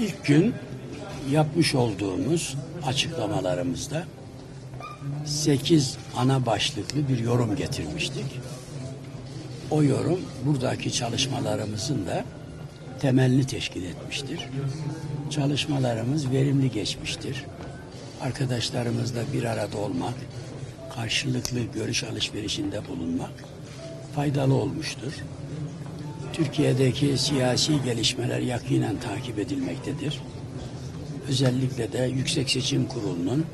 İlk gün yapmış olduğumuz açıklamalarımızda 8 ana başlıklı bir yorum getirmiştik. O yorum buradaki çalışmalarımızın da temelini teşkil etmiştir. Çalışmalarımız verimli geçmiştir. Arkadaşlarımızla bir arada olmak, karşılıklı görüş alışverişinde bulunmak faydalı olmuştur. Türkiye'deki siyasi gelişmeler yakinen takip edilmektedir. Özellikle de Yüksek Seçim Kurulu'nun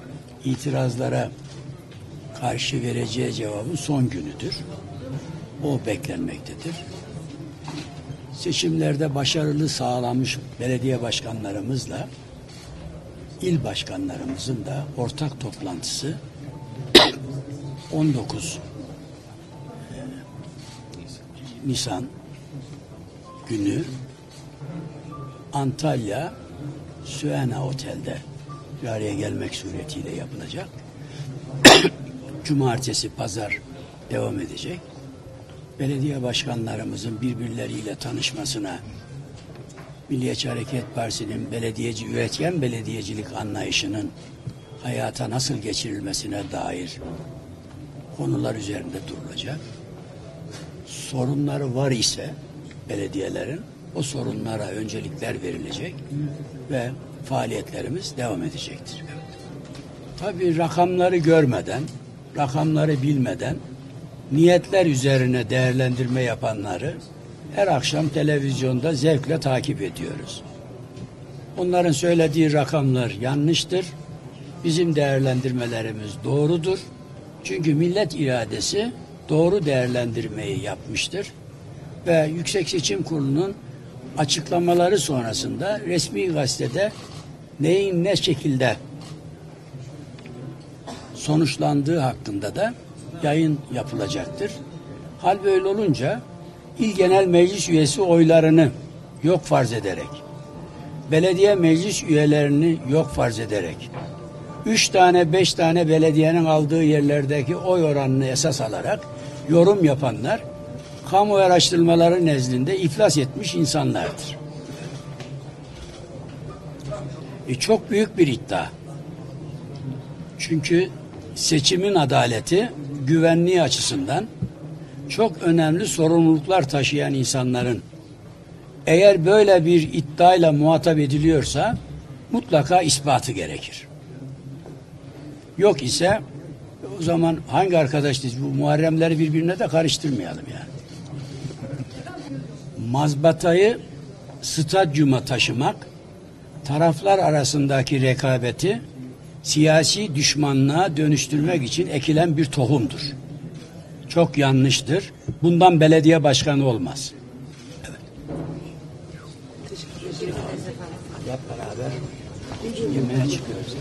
itirazlara karşı vereceği cevabın son günüdür. O beklenmektedir. Seçimlerde başarılı sağlamış belediye başkanlarımızla il başkanlarımızın da ortak toplantısı 19 Nisan günü Antalya Süena Otel'de bir araya gelmek suretiyle yapılacak. Cumartesi, pazar devam edecek. Belediye başkanlarımızın birbirleriyle tanışmasına Milliyetçi Hareket Partisi'nin belediyeci, üretken belediyecilik anlayışının hayata nasıl geçirilmesine dair konular üzerinde durulacak. Sorunları var ise belediyelerin o sorunlara öncelikler verilecek ve faaliyetlerimiz devam edecektir. Tabii rakamları görmeden, rakamları bilmeden niyetler üzerine değerlendirme yapanları her akşam televizyonda zevkle takip ediyoruz. Onların söylediği rakamlar yanlıştır. Bizim değerlendirmelerimiz doğrudur. Çünkü millet iradesi doğru değerlendirmeyi yapmıştır. Ve Yüksek Seçim Kurulu'nun açıklamaları sonrasında resmi gazetede neyin ne şekilde sonuçlandığı hakkında da yayın yapılacaktır. Hal böyle olunca İl Genel Meclis üyesi oylarını yok farz ederek, belediye meclis üyelerini yok farz ederek, üç tane beş tane belediyenin aldığı yerlerdeki oy oranını esas alarak yorum yapanlar kamu araştırmaları nezdinde iflas etmiş insanlardır. E çok büyük bir iddia. Çünkü seçimin adaleti güvenliği açısından çok önemli sorumluluklar taşıyan insanların eğer böyle bir iddiayla muhatap ediliyorsa mutlaka ispatı gerekir. Yok ise o zaman hangi arkadaş bu Muharremleri birbirine de karıştırmayalım yani. Mazbatayı stadyuma taşımak taraflar arasındaki rekabeti siyasi düşmanlığa dönüştürmek için ekilen bir tohumdur. Çok yanlıştır. Bundan belediye başkanı olmaz. Evet. Beraber yemeğe çıkıyoruz.